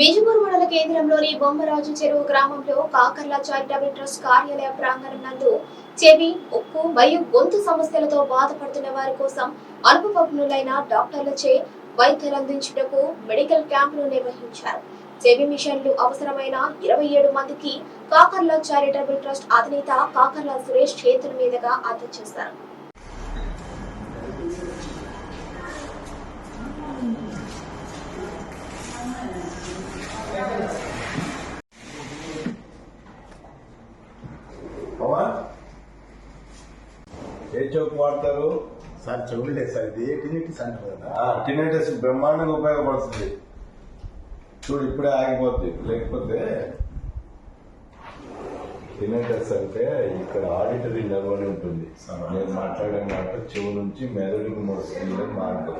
విజయపూర్ మండల కేంద్రంలోని బొమ్మరాజు చెరువు గ్రామంలో కాకర్ల చారిటబుల్ ట్రస్ట్ కార్యాలయ ప్రాంగణం నందు చెవి ఉక్కు మరియు గొంతు సమస్యలతో బాధపడుతున్న వారి కోసం అనుభవజ్ఞులైన డాక్టర్లచే వైద్యులు అందించుటకు మెడికల్ క్యాంపులు నిర్వహించారు. చెవి మిషన్లు అవసరమైన ఇరవై ఏడు మందికి కాకర్ల చారిటబుల్ ట్రస్ట్ అధినేత కాకర్ల సురేష్ చేతుల మీదుగా అందజేశారు. పవన్ ఏ చౌక్ వాడతారు? సార్ చెవులు లేదు సార్ ఇది టినిటిస్ అంటారు కదా టినైటస్ బ్రహ్మాండంగా ఉపయోగపడుతుంది. చూడు ఇప్పుడే ఆగిపోద్ది. లేకపోతే టినైటస్ అంటే ఇక్కడ ఆడిటరీ అని ఉంటుంది. నేను మాట్లాడే మాట చెవు నుంచి మెదడుకి మోస్తుంది మార్గం